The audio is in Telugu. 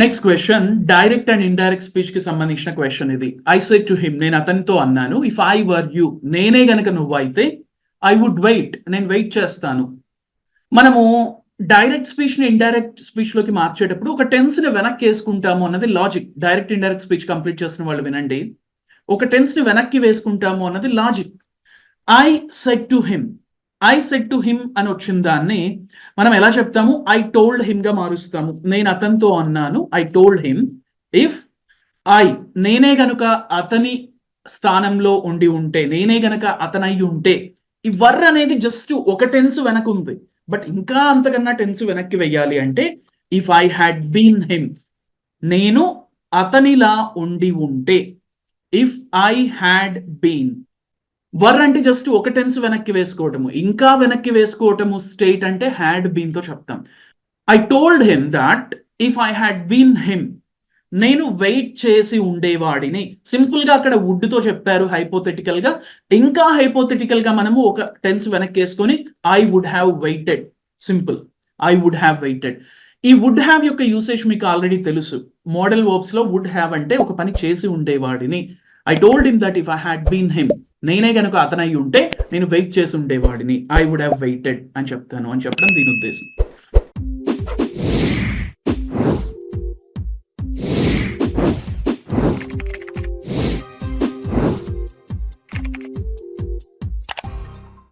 Next question direct and indirect స్పీచ్కి సంబంధించిన క్వశ్చన్ ఇది. ఐ సెట్ టు హిమ్ నేను అతనితో అన్నాను ఇఫ్ ఐ వర్ యూ నేనే గనక నువ్వు అయితే ఐ వుడ్ వెయిట్ నేను వెయిట్ చేస్తాను. మనము డైరెక్ట్ స్పీచ్ని ఇండైరెక్ట్ స్పీచ్లోకి మార్చేటప్పుడు ఒక టెన్స్ని వెనక్కి వేసుకుంటాము అన్నది logic direct indirect speech complete చేసిన వాళ్ళు వినండి. ఒక టెన్స్ని వెనక్కి వేసుకుంటాము అన్నది logic I said to him I said to him అని వచ్చిన దాన్ని మనం ఎలా చెప్తాము? ఐ టోల్డ్ హిమ్గా మారుస్తాము. నేను అతనితో అన్నాను. I told him if I నేనే గనుక అతని స్థానంలో ఉండి ఉంటే నేనే గనక అతనై ఉంటే ఈ వర్ అనేది జస్ట్ ఒక టెన్స్ వెనక ఉంది. బట్ ఇంకా అంతకన్నా టెన్స్ వెనక్కి వెయ్యాలి అంటే if I had been him నేను అతనిలా ఉండి ఉంటే if I had been were అంటే జస్ట్ ఒక టెన్స్ వెనక్కి వేసుకోవటము. ఇంకా వెనక్కి వేసుకోవటము స్టేట్ అంటే హ్యాడ్ బీన్తో చెప్తాం. I told him that if I had been him నేను వెయిట్ చేసి ఉండేవాడిని. సింపుల్గా అక్కడ వుడ్తో చెప్పారు హైపోథెటికల్గా. ఇంకా హైపోథెటికల్గా మనము ఒక టెన్స్ వెనక్కి వేసుకొని I would have waited simple I would have waited ఈ వుడ్ హ్యావ్ యొక్క యూసేజ్ మీకు ఆల్రెడీ తెలుసు. మోడల్ వర్బ్స్లో వుడ్ హ్యావ్ అంటే ఒక పని చేసి ఉండేవాడిని. I told him that if I had been him నేనే కనుక అతనై ఉంటే నేను వెయిట్ చేసి ఉండేవాడిని. ఐ వుడ్ హ్యావ్ వెయిటెడ్ అని చెప్తాను అని చెప్పడం దీని ఉద్దేశం.